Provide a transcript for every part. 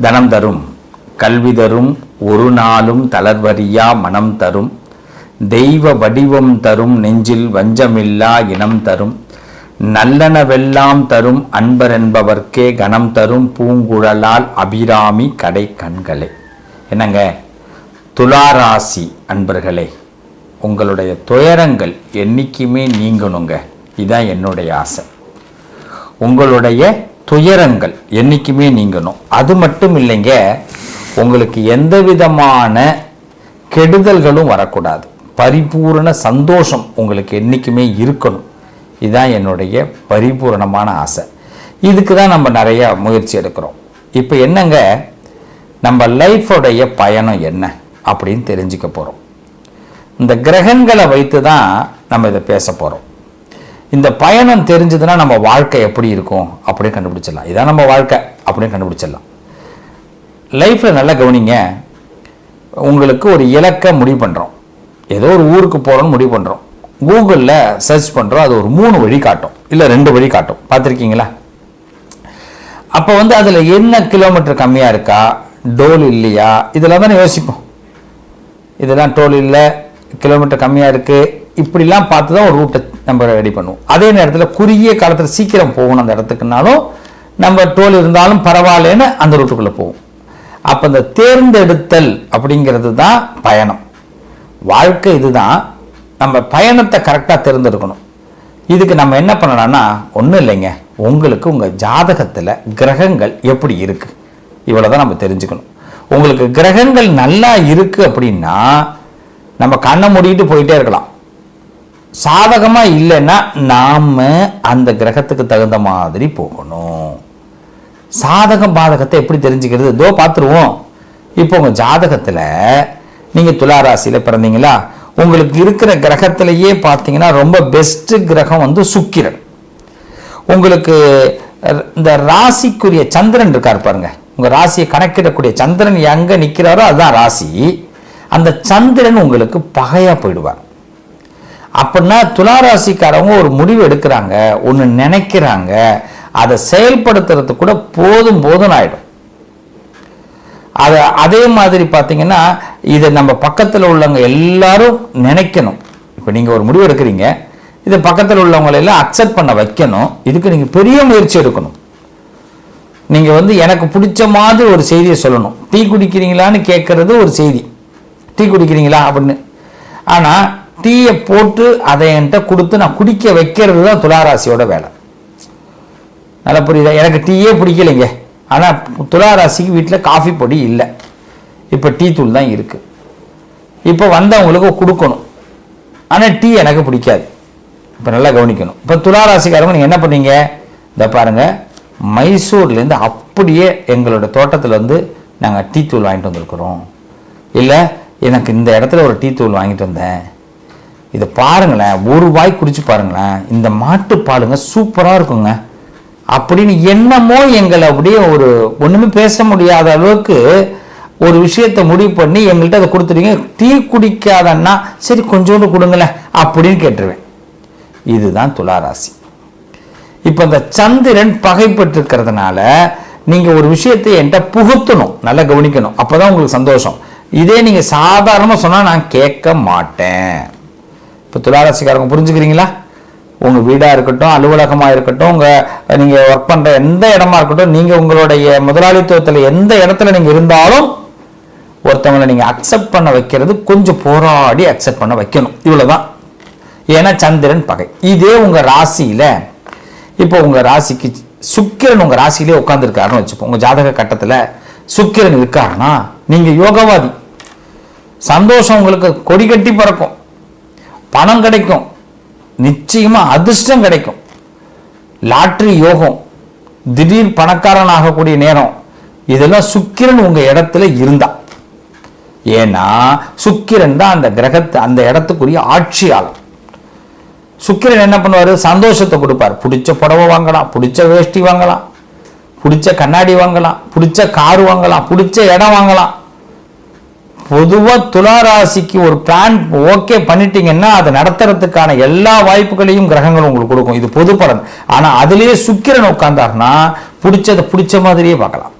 தனம் தரும். கல்வி தரும் ஒரு நாளும் தளர்வறியா மனம் தரும். தெய்வ வடிவம் தரும் நெஞ்சில் வஞ்சமில்லா இனம் தரும். நல்லனவெல்லாம் தரும் அன்பர் என்பவர்க்கே கணம் தரும் பூங்குழலால் அபிராமி கடை கண்களே. என்னங்க? துளாராசி அன்பர்களே உங்களுடைய துயரங்கள் என்றைக்குமே நீங்கணுங்க. இதுதான் என்னுடைய ஆசை. உங்களுடைய துயரங்கள் என்றைக்குமே நீங்கணும். அது மட்டும் இல்லைங்க உங்களுக்கு எந்த விதமான கெடுதல்களும் வரக்கூடாது. பரிபூரண சந்தோஷம் உங்களுக்கு என்றைக்குமே இருக்கணும். இதுதான் என்னுடைய பரிபூரணமான ஆசை. இதுக்கு தான் நம்ம நிறையா முயற்சி எடுக்கிறோம். இப்போ என்னங்க நம்ம லைஃபோடைய பயணம் என்ன அப்படின்னு தெரிஞ்சுக்க போகிறோம் இந்த கிரகங்களை வைத்து தான் நம்ம இதை பேச போகிறோம் இந்த பயணம் தெரிஞ்சதுன்னா நம்ம வாழ்க்கை எப்படி இருக்கும்? அப்படின்னு கண்டுபிடிச்சிடலாம். இதான் நம்ம வாழ்க்கை. அப்படின்னு கண்டுபிடிச்சிடலாம். லைஃப்பில் நல்லா கவனிங்க. உங்களுக்கு ஒரு இலக்கை முடிவு பண்ணுறோம் ஏதோ ஒரு ஊருக்கு போகிறோன்னு முடிவு பண்ணுறோம் கூகுளில் சர்ச் பண்ணுறோம் அது ஒரு மூணு வழி காட்டும். இல்லை ரெண்டு வழி காட்டும். பார்த்துருக்கீங்களா? அப்போ வந்து அதில் என்ன கிலோமீட்டர் கம்மியாக இருக்கா? டோல் இல்லையா? இதெல்லாம் தானே யோசிப்போம். இதெல்லாம் டோல் இல்லை. கிலோமீட்டர் கம்மியாக இருக்குது இப்படிலாம் பார்த்து தான் ஒரு ரூட்டை நம்ம ரெடி பண்ணுவோம். அதே நேரத்தில் குறுகிய காலத்தில் சீக்கிரம் போகணும் அந்த இடத்துக்குனாலும் நம்ம டோல் இருந்தாலும் பரவாயில்லன்னு அந்த ரூட்டுக்குள்ளே போவோம். அப்போ இந்த தேர்ந்தெடுத்தல் அப்படிங்கிறது தான் பயணம். வாழ்க்கை இதுதான். நம்ம பயணத்தை கரெக்டாக தேர்ந்தெடுக்கணும். இதுக்கு நம்ம என்ன பண்ணலாம்னா ஒன்றும் இல்லைங்க. உங்களுக்கு உங்கள் ஜாதகத்தில் கிரகங்கள் எப்படி இருக்குது இவ்வளோ தான் நம்ம தெரிஞ்சுக்கணும். உங்களுக்கு கிரகங்கள் நல்லா இருக்குது அப்படின்னா நம்ம கண்ணை மூடிட்டு போயிட்டே இருக்கலாம். சாதகமாக இல்லைன்னா நாம் அந்த கிரகத்துக்கு தகுந்த மாதிரி போகணும். சாதகம் பாதகத்தை எப்படி தெரிஞ்சுக்கிறது? இதோ பார்த்துருவோம். இப்போ உங்கள் ஜாதகத்தில் நீங்கள் துளாராசியில் பிறந்தீங்களா? உங்களுக்கு இருக்கிற கிரகத்திலேயே பார்த்தீங்கன்னா ரொம்ப பெஸ்ட்டு கிரகம் வந்து சுக்கிரன். உங்களுக்கு இந்த ராசிக்குரிய சந்திரன் இருக்கார் பாருங்க. உங்கள் ராசியை கணக்கிடக்கூடிய சந்திரன் எங்கே நிற்கிறாரோ அதுதான் ராசி. அந்த சந்திரன் உங்களுக்கு பகையாக போயிடுவார். அப்படின்னா துளாராசிக்காரவங்க ஒரு முடிவு எடுக்கிறாங்க ஒன்று நினைக்கிறாங்க அதை செயல்படுத்துறது கூட போதும் போதும் ஆயிடும். அதை அதே மாதிரி பார்த்தீங்கன்னா இதை நம்ம பக்கத்தில் உள்ளவங்க எல்லாரும் நினைக்கணும். இப்போ நீங்கள் ஒரு முடிவு எடுக்கிறீங்க இதை பக்கத்தில் உள்ளவங்களை எல்லாம் அக்செப்ட் பண்ண வைக்கணும். இதுக்கு நீங்கள் பெரிய முயற்சி எடுக்கணும். நீங்கள் வந்து எனக்கு பிடிச்ச மாதிரி ஒரு செய்தியை சொல்லணும். டீ குடிக்கிறீங்களான்னு கேட்கறது ஒரு செய்தி. டீ குடிக்கிறீங்களா அப்படின்னு. ஆனால் டீயை போட்டு அதை என்கிட்ட கொடுத்து நான் குடிக்க வைக்கிறது தான் துளாராசியோட வேலை. நல்லா புரியுதா? எனக்கு டீயே பிடிக்கலைங்க. ஆனால் துளாராசிக்கு வீட்டில் காஃபி பொடி இல்லை. இப்போ டீ தூள் தான் இருக்குது இப்போ வந்தவங்களுக்கு கொடுக்கணும். ஆனால் டீ எனக்கு பிடிக்காது. இப்போ நல்லா கவனிக்கணும். இப்போ துளாராசிக்காரங்க நீங்கள் என்ன பண்ணீங்க? இந்த பாருங்கள் மைசூர்லேருந்து அப்படியே எங்களோட தோட்டத்தில் வந்து நாங்கள் டீ தூள் வாங்கிட்டு வந்திருக்கிறோம். இல்லை எனக்கு இந்த இடத்துல ஒரு டீ தூள் வாங்கிட்டு வந்தேன். இதை பாருங்களேன் ஒரு வாய் குடிச்சு பாருங்களேன் இந்த மாட்டு பாலுங்க சூப்பராக இருக்குங்க. அப்படின்னு என்னமோ எங்களை அப்படியே ஒரு ஒன்றுமே பேச முடியாத அளவுக்கு ஒரு விஷயத்தை முடிவு பண்ணி எங்கள்கிட்ட அதை கொடுத்துட்டீங்க. டீ குடிக்காதன்னா சரி கொஞ்சோண்டு கொடுங்களேன் அப்படின்னு கேட்டுருவேன். இதுதான் துளாராசி. இப்போ இந்த சந்திரன் பகைப்பட்டிருக்கிறதுனால நீங்கள் ஒரு விஷயத்தை என்கிட்ட புகுத்தணும் நல்லா கவனிக்கணும். அப்போ தான் உங்களுக்கு சந்தோஷம். இதே நீங்கள் சாதாரணமாக சொன்னால் நான் கேட்க மாட்டேன். இப்போ துளாராசிக்காரங்க புரிஞ்சுக்கிறீங்களா? உங்கள் வீடாக இருக்கட்டும் அலுவலகமாக இருக்கட்டும் உங்கள் நீங்கள் ஒர்க் பண்ணுற எந்த இடமா இருக்கட்டும் நீங்கள் உங்களுடைய முதலாளித்துவத்தில் எந்த இடத்துல நீங்கள் இருந்தாலும் ஒருத்தவங்களை நீங்கள் அக்செப்ட் பண்ண வைக்கிறது கொஞ்சம் போராடி அக்செப்ட் பண்ண வைக்கணும். இவ்வளோதான் ஏன்னா சந்திரன் பகை. இதே உங்கள் ராசியில் இப்போ உங்கள் ராசிக்கு சுக்கிரன் உங்கள் ராசியிலே உட்காந்துருக்காருன்னு வச்சுப்போம். உங்கள் ஜாதக கட்டத்தில் சுக்கிரன் இருக்காருன்னா நீங்கள் யோகவாதி. சந்தோஷம் உங்களுக்கு கொடி கட்டி பறக்கும். பணம் கிடைக்கும். நிச்சயமா அதிர்ஷ்டம் கிடைக்கும். லாட்ரி யோகம் திடீர் பணக்காரன் ஆகக்கூடிய நேரம் இதெல்லாம் சுக்கிரன் உங்க இடத்துல இருந்தா. ஏன்னா சுக்கிரன் தான் அந்த கிரகத்தை அந்த இடத்துக்குரிய ஆட்சியாளர். சுக்கிரன் என்ன பண்ணுவார்? சந்தோஷத்தை கொடுப்பார். பிடிச்ச புடவை வாங்கலாம் பிடிச்ச வேஷ்டி வாங்கலாம் பிடிச்ச கண்ணாடி வாங்கலாம் பிடிச்ச கார் வாங்கலாம் பிடிச்ச இடம் வாங்கலாம். பொதுவாக துளாராசிக்கு ஒரு பிளான் ஓகே பண்ணிட்டீங்கன்னா அதை நடத்துறதுக்கான எல்லா வாய்ப்புகளையும் கிரகங்கள் உங்களுக்கு கொடுக்கும். இது பொது பலன். ஆனால் அதுலேயே சுக்கிரன் உட்கார்ந்தாருன்னா பிடிச்சதை பிடிச்ச மாதிரியே பார்க்கலாம்.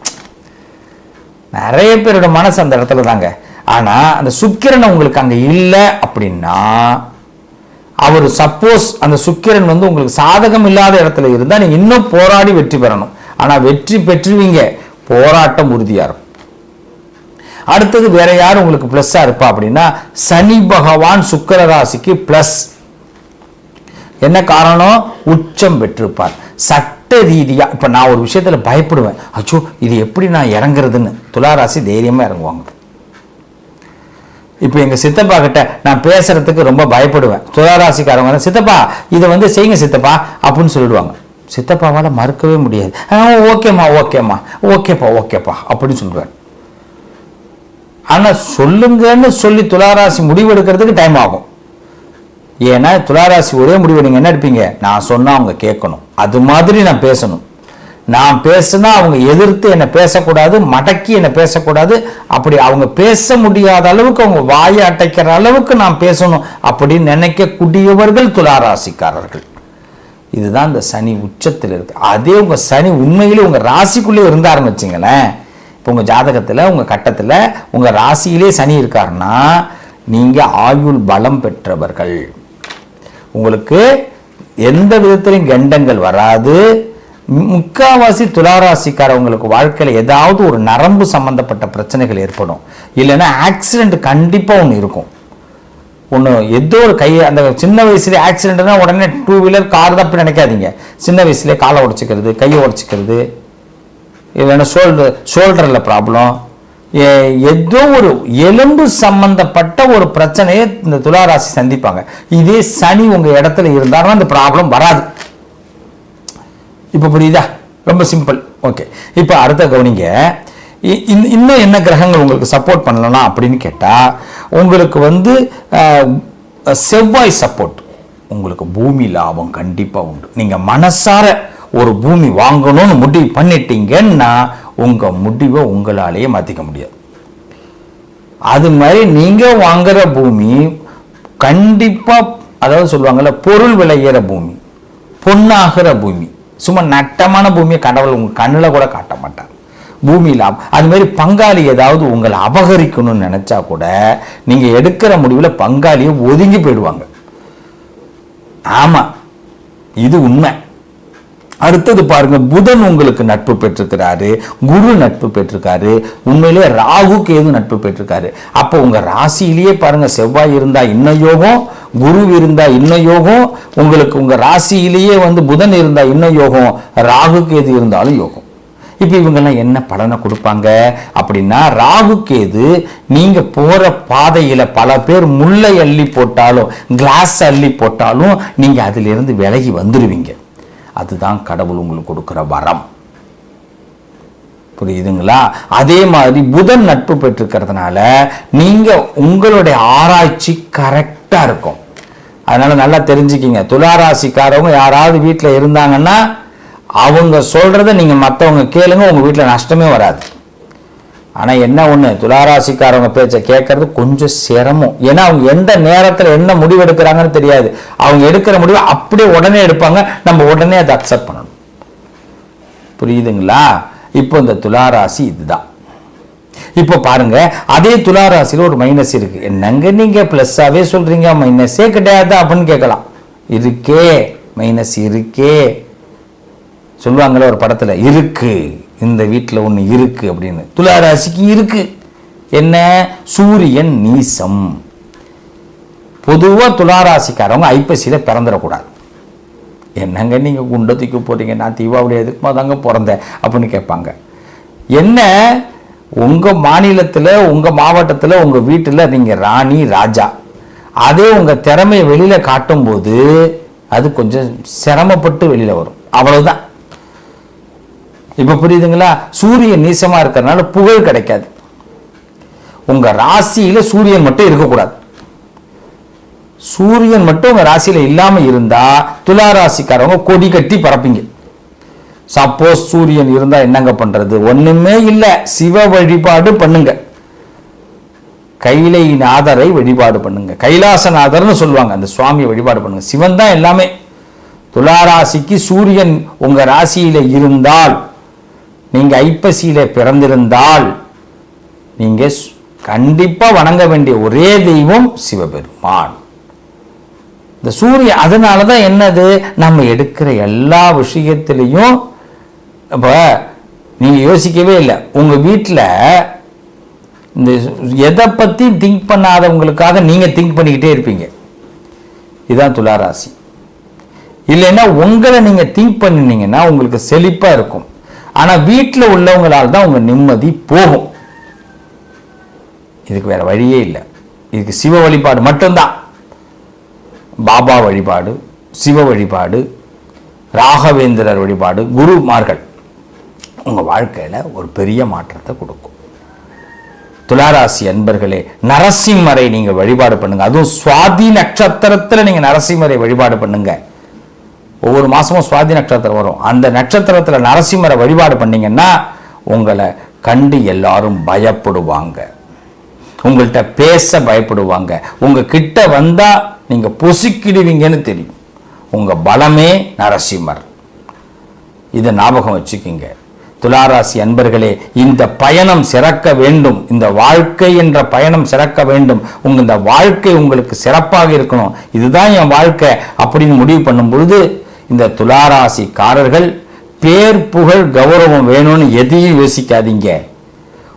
நிறைய பேரோட மனசு அந்த இடத்துல தாங்க. ஆனா அந்த சுக்கிரன் உங்களுக்கு அங்க இல்லை அப்படின்னா அவர் சப்போஸ் அந்த சுக்கிரன் வந்து உங்களுக்கு சாதகம் இல்லாத இடத்துல இருந்தா நீங்கள் இன்னும் போராடி வெற்றி பெறணும். ஆனா வெற்றி பெற்றுவீங்க. போராட்டம் உறுதியாக இருக்கும். அடுத்தது வேற யார் உங்களுக்கு பிளஸ்ஸா இருப்பா அப்படின்னா சனி பகவான் சுக்கர ராசிக்கு பிளஸ் என்ன காரணம்? உச்சம் பெற்றிருப்பார். சட்ட ரீதியாக இப்போ நான் ஒரு விஷயத்தில் பயப்படுவேன். அச்சோ இது எப்படி நான் இறங்குறதுன்னு. துளாராசி தைரியமாக இறங்குவாங்க. இப்போ எங்கள் சித்தப்பா கிட்ட நான் பேசுறதுக்கு ரொம்ப பயப்படுவேன். துளாராசிக்காரவங்க சித்தப்பா இதை வந்து செய்யுங்க சித்தப்பா அப்படின்னு சொல்லிடுவாங்க. சித்தப்பாவால் மறுக்கவே முடியாது. ஓகேம்மா ஓகேம்மா ஓகேப்பா ஓகேப்பா அப்படின்னு சொல்லுவேன். ஆனா சொல்லுங்கன்னு சொல்லி துளாராசி முடிவு எடுக்கிறதுக்கு டைம் ஆகும். ஏன்னா துளாராசி ஒரே முடிவு நீங்க என்ன எடுப்பீங்க? நான் சொன்னா அவங்க கேட்கணும். அது மாதிரி நான் பேசணும். நான் பேசுனா அவங்க எதிர்த்து என்னை பேசக்கூடாது மடக்கி என்னை பேசக்கூடாது. அப்படி அவங்க பேச முடியாத அளவுக்கு அவங்க வாயை அடைக்கிற அளவுக்கு நான் பேசணும் அப்படின்னு நினைக்கக்கூடியவர்கள் துளாராசிக்காரர்கள். இதுதான் இந்த சனி உச்சத்தில் இருக்கு அதே உங்க சனி உண்மையிலே உங்க ராசிக்குள்ளே இருந்தாருன்னு வச்சுங்களேன் இப்போ உங்கள் ஜாதகத்தில் உங்கள் கட்டத்தில் உங்கள் ராசியிலே சனி இருக்காருன்னா நீங்கள் ஆயுள் பலம் பெற்றவர்கள். உங்களுக்கு எந்த விதத்திலையும் கண்டங்கள் வராது. முக்காவாசி துளாராசிக்காரவங்களுக்கு வாழ்க்கையில் ஏதாவது ஒரு நரம்பு சம்பந்தப்பட்ட பிரச்சனைகள் ஏற்படும். இல்லைன்னா ஆக்சிடென்ட் கண்டிப்பாக ஒன்று இருக்கும். ஒன்று ஏதோ ஒரு கை அந்த சின்ன வயசுல ஆக்சிடென்ட்னா உடனே டூ வீலர் கார் தான் அப்படி நினைக்காதீங்க. சின்ன வயசுலேயே காலை உடச்சிக்கிறது கையை உடச்சிக்கிறது. இல்லைன்னா ஷோல்டர் ஷோல்டரில் ப்ராப்ளம் ஏதோ ஒரு எலும்பு சம்பந்தப்பட்ட ஒரு பிரச்சனையை இந்த துளாராசி சந்திப்பாங்க. இதே சனி உங்கள் இடத்துல இருந்தாலும் அந்த ப்ராப்ளம் வராது. இப்போ புரியுதா? ரொம்ப சிம்பிள் ஓகே இப்போ அடுத்த கவனிங்க. இ- இன்- இன்னும் என்ன கிரகங்கள் உங்களுக்கு சப்போர்ட் பண்ணலாம் அப்படின்னு கேட்டால் உங்களுக்கு வந்து செவ்வாய் சப்போர்ட் உங்களுக்கு பூமி லாபம் கண்டிப்பாக உண்டு. நீங்கள் மனசார ஒரு பூமி வாங்கணும்னு முடிவு பண்ணிட்டீங்கன்னா உங்கள் முடிவை உங்களாலேயே மாற்றிக்க முடியாது. அது மாதிரி நீங்கள் வாங்குற பூமி கண்டிப்பாக அதாவது சொல்லுவாங்கல்ல பொருள் விளையிற பூமி பொண்ணாகிற பூமி சும்மா நட்டமான பூமியை கடவுள் உங்கள் கண்ணில் கூட காட்ட மாட்டார். பூமி லாபம் அது மாதிரி பங்காளி ஏதாவது உங்களை அபகரிக்கணும்னு நினச்சா கூட நீங்கள் எடுக்கிற முடிவில் பங்காளியை ஒதுங்கி போயிடுவாங்க. ஆமாம் இது உண்மை. அடுத்தது பாருங்க புதன் உங்களுக்கு நட்பு பெற்றிருக்கிறாரு குரு நட்பு பெற்றிருக்காரு உண்மையிலே ராகு கேது நட்பு பெற்றிருக்காரு. அப்போ உங்க ராசியிலேயே பாருங்க செவ்வாய் இருந்தா இன்னும் யோகம் குரு இருந்தா இன்னும் யோகம் உங்களுக்கு உங்க ராசியிலேயே வந்து புதன் இருந்தா இன்னும் யோகம் ராகு கேது இருந்தாலும் யோகம். இப்போ இவங்கெல்லாம் என்ன பலனை கொடுப்பாங்க? அப்படின்னா ராகு கேது நீங்கள் போகிற பாதையில் பல பேர் முல்லை அள்ளி போட்டாலும் கிளாஸ் அள்ளி போட்டாலும் நீங்கள் அதிலிருந்து விலகி வந்துடுவீங்க அதுதான் கடவுள் உங்களுக்கு கொடுக்குற வரம். புரியுதுங்களா? அதே மாதிரி புதன் நட்பு பெற்றிருக்கிறதுனால நீங்க உங்களுடைய ஆராய்ச்சி கரெக்டாக இருக்கும். அதனால நல்லா தெரிஞ்சுக்கிங்க. துளாராசிக்காரவங்க யாராவது வீட்டில் இருந்தாங்கன்னா அவங்க சொல்கிறத நீங்க மற்றவங்க கேளுங்க உங்க வீட்டில் நஷ்டமே வராது. ஆனா என்ன ஒண்ணு? துளாராசிக்காரவங்க பேச்சை கேட்கறது கொஞ்சம் சிரமம். ஏன்னா அவங்க எந்த நேரத்துல என்ன முடிவு எடுக்கிறாங்கன்னு தெரியாது. அவங்க எடுக்கிற முடிவை அப்படியே உடனே எடுப்பாங்க. நம்ம உடனே அதை அக்செப்ட் பண்ணணும். புரியுதுங்களா? இப்போ இந்த துளாராசி இதுதான். இப்போ பாருங்க அதே துளாராசியில் ஒரு மைனஸ் இருக்கு. என்னங்க நீங்க பிளஸ்ஸாவே சொல்றீங்க? மைனஸே கிடையாது அப்படின்னு கேட்கலாம். இருக்கே. மைனஸ் இருக்கே. சொல்லுவாங்களே ஒரு படத்தில் இருக்கு இந்த வீட்டில் ஒன்று இருக்கு அப்படின்னு. துளாராசிக்கு இருக்கு. என்ன? சூரியன் நீசம். பொதுவாக துளாராசிக்காரவங்க ஐப்பசியில் பிறந்துடக்கூடாது. என்னங்க நீங்கள் குண்டை தூக்கி போட்டீங்க? நான் தீபாவளி எதுக்குமா தாங்க பிறந்தேன்? அப்படின்னு கேட்பாங்க. என்ன? உங்கள் மாநிலத்தில் உங்கள் மாவட்டத்தில் உங்கள் வீட்டில் நீங்கள் ராணி ராஜா. அதே உங்கள் திறமையை வெளியில் காட்டும்போது அது கொஞ்சம் சிரமப்பட்டு வெளியில் வரும். அவ்வளோதான் இப்போ புரியுதுங்களா? சூரியன் நீசமாக இருக்கிறதுனால புகழ் கிடைக்காது. உங்கள் ராசியில் சூரியன் மட்டும் இருக்கக்கூடாது. சூரியன் மட்டும் உங்கள் ராசியில் இல்லாமல் இருந்தால் துலா ராசிக்காரவங்க கொடி கட்டி பறப்பீங்க. சப்போஸ் சூரியன் இருந்தால் என்னங்க பண்ணுறது ஒன்றுமே இல்லை. சிவ வழிபாடு பண்ணுங்க. கைலை நாதரை வழிபாடு பண்ணுங்க. கைலாசநாதர்னு சொல்லுவாங்க. அந்த சுவாமியை வழிபாடு பண்ணுங்க. சிவன் தான் எல்லாமே. துலாராசிக்கு சூரியன் உங்க ராசியில இருந்தால் நீங்கள் ஐப்பசியில் பிறந்திருந்தால் நீங்கள் கண்டிப்பாக வணங்க வேண்டிய ஒரே தெய்வம் சிவபெருமான். இந்த சூரியன் அதனால தான் என்னது? நம்ம எடுக்கிற எல்லா விஷயத்திலையும் இப்போ நீங்கள் யோசிக்கவே இல்லை. உங்கள் வீட்டில் இந்த எதை பற்றியும் திங்க் பண்ணாதவங்களுக்காக நீங்கள் திங்க் பண்ணிக்கிட்டே இருப்பீங்க. இதுதான் துளாராசி. இல்லைன்னா உங்களை நீங்கள் திங்க் பண்ணினீங்கன்னா உங்களுக்கு செழிப்பாக இருக்கும். ஆனால் வீட்டில் உள்ளவங்களால் தான் உங்கள் நிம்மதி போகும். இதுக்கு வேற வழியே இல்லை. இதுக்கு சிவ வழிபாடு மட்டும்தான். பாபா வழிபாடு சிவ வழிபாடு ராகவேந்திரர் வழிபாடு குருமார்கள் உங்கள் வாழ்க்கையில் ஒரு பெரிய மாற்றத்தை கொடுக்கும். துளாராசி அன்பர்களே நரசிம்மரை நீங்கள் வழிபாடு பண்ணுங்க. அதுவும் சுவாதி நட்சத்திரத்தில் நீங்கள் நரசிம்மரை வழிபாடு பண்ணுங்க. ஒவ்வொரு மாதமும் சுவாதி நட்சத்திரம் வரும். அந்த நட்சத்திரத்தில் நரசிம்மரை வழிபாடு பண்ணிங்கன்னா உங்களை கண்டு எல்லாரும் பயப்படுவாங்க. உங்கள்கிட்ட பேச பயப்படுவாங்க. உங்கள் கிட்ட வந்தால் நீங்கள் பொசுக்கிடுவீங்கன்னு தெரியும். உங்கள் பலமே நரசிம்மர். இதை ஞாபகம் வச்சுக்கிங்க. துளாராசி அன்பர்களே இந்த பயணம் சிறக்க வேண்டும். இந்த வாழ்க்கை என்ற பயணம் சிறக்க வேண்டும். உங்கள் இந்த வாழ்க்கை உங்களுக்கு சிறப்பாக இருக்கணும். இதுதான் என் வாழ்க்கை அப்படின்னு முடிவு பண்ணும் பொழுது இந்த துளாராசிக்காரர்கள் பேர் புகழ் கௌரவம் வேணும்னு எதையும் யோசிக்காதீங்க.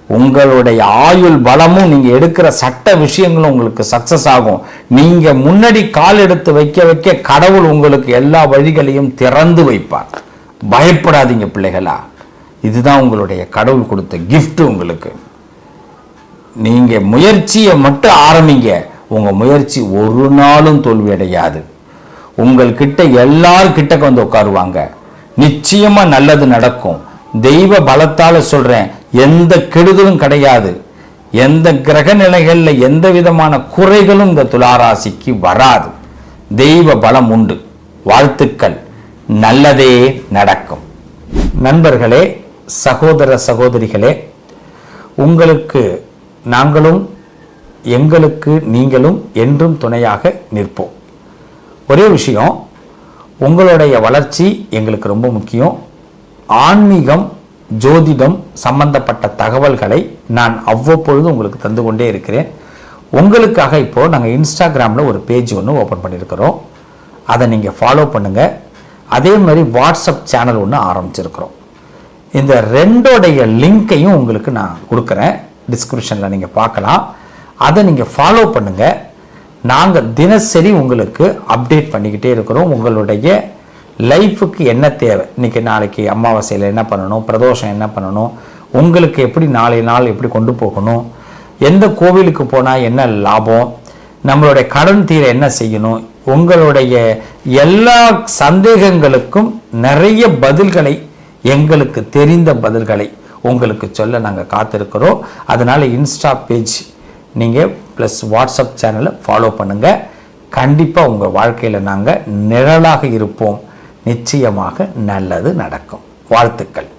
உங்களுடைய ஆயுள் பலமும் நீங்க எடுக்கிற சட்ட விஷயங்களும் உங்களுக்கு சக்சஸ் ஆகும். நீங்க முன்னாடி கால் எடுத்து வைக்க வைக்க கடவுள் உங்களுக்கு எல்லா வழிகளையும் திறந்து வைப்பார். பயப்படாதீங்க பிள்ளைகளா. இதுதான் உங்களுடைய கடவுள் கொடுத்த கிஃப்ட் உங்களுக்கு. நீங்க முயற்சியை மட்டும் ஆரம்பிங்க. உங்க முயற்சி ஒரு நாளும் தோல்வி அடையாது உங்கள்கிட்ட எல்லார் கிட்டக்க வந்து உட்காருவாங்க. நிச்சயமா நல்லது நடக்கும். தெய்வ பலத்தால சொல்றேன் எந்த கெடுதலும் கிடையாது. எந்த கிரக நிலைகளில் எந்த விதமான குறைகளும் இந்த துளாராசிக்கு வராது. தெய்வ பலம் உண்டு. வாழ்த்துக்கள். நல்லதே நடக்கும். நண்பர்களே சகோதர சகோதரிகளே உங்களுக்கு நாங்களும் எங்களுக்கு நீங்களும் என்றும் துணையாக நிற்போம். ஒரே விஷயம் உங்களுடைய வளர்ச்சி எங்களுக்கு ரொம்ப முக்கியம். ஆன்மீகம் ஜோதிடம் சம்பந்தப்பட்ட தகவல்களை நான் அவ்வப்பொழுது உங்களுக்கு தந்து கொண்டே இருக்கிறேன். உங்களுக்காக இப்போது நாங்கள் இன்ஸ்டாகிராமில் ஒரு பேஜ் ஒன்று ஓப்பன் பண்ணியிருக்கிறோம். அதை நீங்கள் ஃபாலோ பண்ணுங்கள் அதே மாதிரி வாட்ஸ்அப் சேனல் ஒன்று ஆரம்பிச்சிருக்கிறோம். இந்த ரெண்டோடைய லிங்க்கையும் உங்களுக்கு நான் கொடுக்குறேன். டிஸ்கிரிப்ஷனில் நீங்கள் பார்க்கலாம். அதை நீங்கள் ஃபாலோ பண்ணுங்கள் நாங்கள் தினசரி உங்களுக்கு அப்டேட் பண்ணிக்கிட்டே இருக்கிறோம். உங்களுடைய லைஃபுக்கு என்ன தேவை? இன்னைக்கு நாளைக்கு அமாவாசையில் என்ன பண்ணணும்? பிரதோஷம் என்ன பண்ணணும்? உங்களுக்கு எப்படி நாளை நாள் எப்படி கொண்டு போகணும்? எந்த கோவிலுக்கு போனால் என்ன லாபம்? நம்மளுடைய கடன் தீர என்ன செய்யணும்? உங்களுடைய எல்லா சந்தேகங்களுக்கும் நிறைய பதில்களை எங்களுக்கு தெரிந்த பதில்களை உங்களுக்கு சொல்ல நாங்கள் காத்திருக்கிறோம். அதனால் இன்ஸ்டா பேஜ் நீங்கள் ப்ளஸ் வாட்ஸ்அப் சேனலை ஃபாலோ பண்ணுங்கள் கண்டிப்பாக உங்கள் வாழ்க்கையில் நாங்கள் நிழலாக இருப்போம். நிச்சயமாக நல்லது நடக்கும். வாழ்த்துக்கள்.